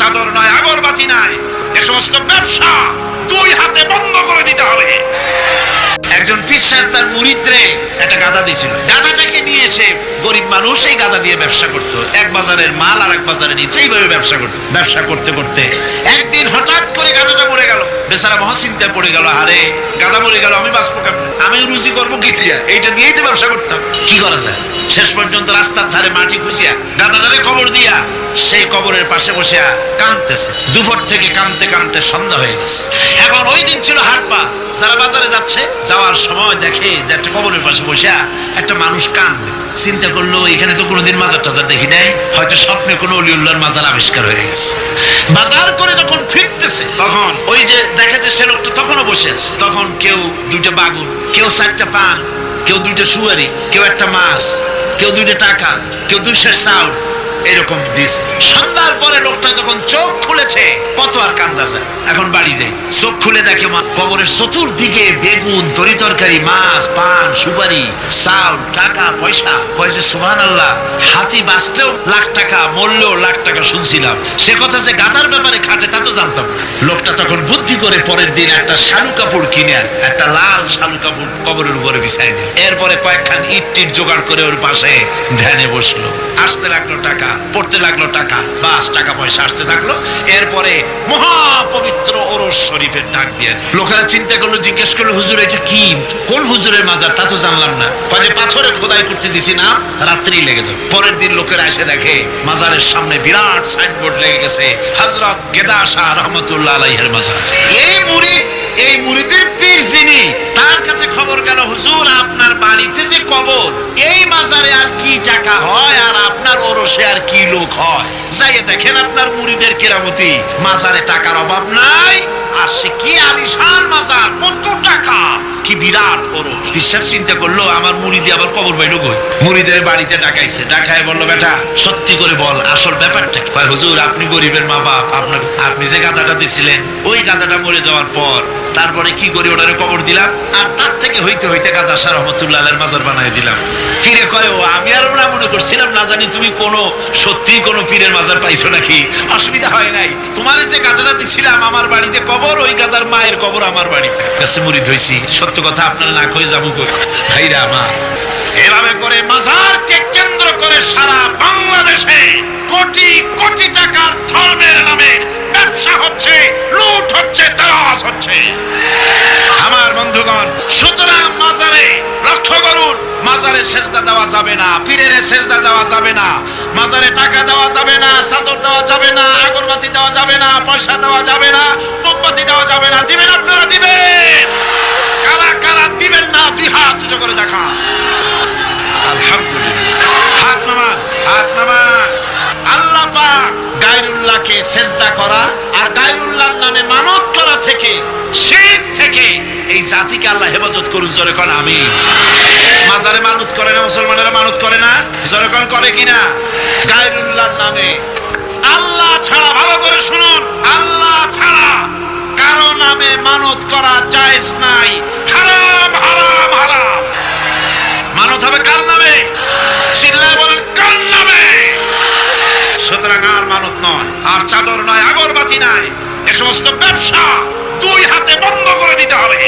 চাদর নয়, আগরবাতি নাই। এ সমস্ত ব্যবসা দুই হাতে বন্ধ করে দিতে হবে। একজন পীর সাহেব তার মুরিদরে একটা গাদা দিয়েছিল। গাদাটাকে নিয়ে এসে গরিব মানুষ এই গাদা দিয়ে ব্যবসা করতো। এক বাজারের মাল আর এক বাজারে নিত এইভাবে ব্যবসা করতো। ব্যবসা করতে করতে একদিন হঠাৎ বেচারা মহাচিন্তায় পড়ে গেল আরে গাদা মরে গেল আমি বাঁচবো কেমন? আমি রুজি করব কি দিয়া? এইটা দিয়েই তো ব্যবসা করতাম কি করা যায়? শেষ পর্যন্ত রাস্তার ধারে মাটি খুঁজিয়া গাদাটারে কবর দিয়া সেই কবরের পাশে বসে কাঁদতেছে। দুপুর থেকে কাঁদতে কাঁদতে সন্ধ্যা হয়ে গেছে। এখন ওই দিন ছিল হাটবা যারা বাজারে যাচ্ছে যাওয়ার সময় দেখে যে একটা কবরের পাশে বসে একটা মানুষ কাঁদবে। চিন্তা করল এখানে তো কোনোদিন মাজার টাজার দেখি নাই হয়তো স্বপ্নে কোনো অলিউল্লার মাজার আবিষ্কার হয়ে গেছে। বাজার করে যখন ফিরতেছে তখন? ওই যে দেখা যায় সে লোকটা তখনও বসে আছে। তখন কেউ দুইটা বাগুন কেউ চারটা পান কেউ দুইটা সুয়ারি কেউ একটা মাছ কেউ দুইটা টাকা কেউ দুইশো চাউল এরকম দিয়েছে সন্ধ্যার পরে লোকটা যখন চোখ খুলেছে, কত আর কান্দা যায় এখন বাড়ি যাই। চোখ খুলে দেখে মা কবরের চতুর্দিকে বেগুন তরি তরকারি মাছ, পান, সুপারি, চাউল, টাকা, পয়সা। কয়েছে সুহান আল্লাহ হাতি বাঁচতেও লাখ টাকা, মরলেও লাখ টাকা শুনছিলাম। সে কথা যে গাদার ব্যাপারে খাটে, তা তো জানতাম। লোকটা তখন বুদ্ধি করে পরের দিন একটা শালু কাপড় কিনে আন। একটা লাল শালু কাপড় কবরের উপরে বিছাই দিল এরপরে কয়েকখান ইট টিট জোগাড় করে ওর পাশে ধ্যানে বসল। আসতে লাগল টাকা, পড়তে লাগল টাকা, বাস, টাকা পয়সা আসতে থাকল। এরপরে মহাপবিত্র ওরস শরীফের ডাক দিয়ে লোকেরা চিন্তা করল, জিজ্ঞেস করল, হুজুর, এটা কি? কোন হুজুরের মাজার? তা তো জানলাম না। কাজে পাথরে খোদাই করতে দিছি না রাত্রি লেগে যাবে। পরের দিন লোকেরা এসে দেখে, মাজারের সামনে বিরাট সাইনবোর্ড লেগে গেছে হজরত গেদা শাহ রহমতুল্লাহ আলাইহের মাজার। এই মুড়ি, এই মুড়িদের পীর যিনি, তার কাছে খবর গেল, হুজুর, আপনার বাড়িতে যে কবর, এই মাজারে আর কি টাকা হয়? আর আর কি লোক হয়? যাইয়ে দেখেন আপনার মুড়িদের কেরামতি। মাজারে টাকার অভাব নাই। আর সে কি আলিশান মাজার? কত টাকা? কি বিরাট ওরস হিসাব চিন্তা করল, আমার মুড়ি দিয়ে আবার কবর বাইলো কই? মুড়িদের বাড়িতে ডাকাইছে। ডাকায় বলল, বেটা, সত্যি করে বল, আসল ব্যাপারটা কি?" হুজুর, আপনি গরিবের মা বাপ আপনার, আপনি যে গাঁদাটা দিছিলেন, ওই গাদাটা মরে যাওয়ার পর তারপরে কি করি ওনারে কবর দিলাম, আর তার থেকে হইতে হইতে গাদা শাহ রহমতুল্লাহ মাজার বানাই দিলাম। ফিরে কয় ও, আমি আর ওরা মনে করছিলাম না জানি তুমি কোনো সত্যি কোনো পীরের মাজার পাইছো নাকি। অসুবিধা হয় নাই। তোমার যে গাদাটা দিছিলাম আমার বাড়িতে কবর, ওই গাদার মায়ের কবর আমার বাড়িতে কাছে মুড়ি ধইছি। সত্য কথা, আপনার না কই যাব ভাইরা আমার, এভাবে করে মাজারকে কেন্দ্র করে সারা বাংলাদেশে কোটি কোটি টাকার ধর্মের নামে ব্যবসা হচ্ছে, লুট হচ্ছে তারাস হচ্ছে। বন্ধুগণ, সুতরাং মাজারে লক্ষ্য করুন, মাজারে সেজদা দেওয়া যাবে না, পীরের সেজদা দেওয়া যাবে না, মাজারে টাকা দেওয়া যাবে না, চাদর দেওয়া যাবে না, আগরবাতি দেওয়া যাবে না, পয়সা দেওয়া যাবে না, মোমবাতি দেওয়া যাবে না, দিবেন আপনারা দিবেন। কারা কারা দিবেন না, দুই হাত উঁচু করে দেখা আলহামদুলিল্লাহ। হাত নামান হাত নামান। আল্লাহ পাক গায়রুল্লাহকে সেজদা করা আর গায়রুল্লাহর নামে মানত করা থেকে শিরক থেকে এই জাতিকে আল্লাহ হেফাজত করুন, জোরে কোন আমি মাজারে মানত করে না, মুসলমানেরা মানত করে না? জোরে কোন, করে কিনা গায়রুল্লাহর নামে। আল্লাহ ছাড়া, ভালো করে শুনুন। আল্লাহ ছাড়া কারও নামে মানত করা জায়েজ নাই। হারাম হারাম হারাম। মানত হবে কার নামে? চিল্লায় বলেন, কার নামে? সুতরাং আর মানত নয়, আর চাদর নয়, আগরবাতি নাই। এ সমস্ত ব্যবসা দুই হাতে বন্ধ করে দিতে হবে।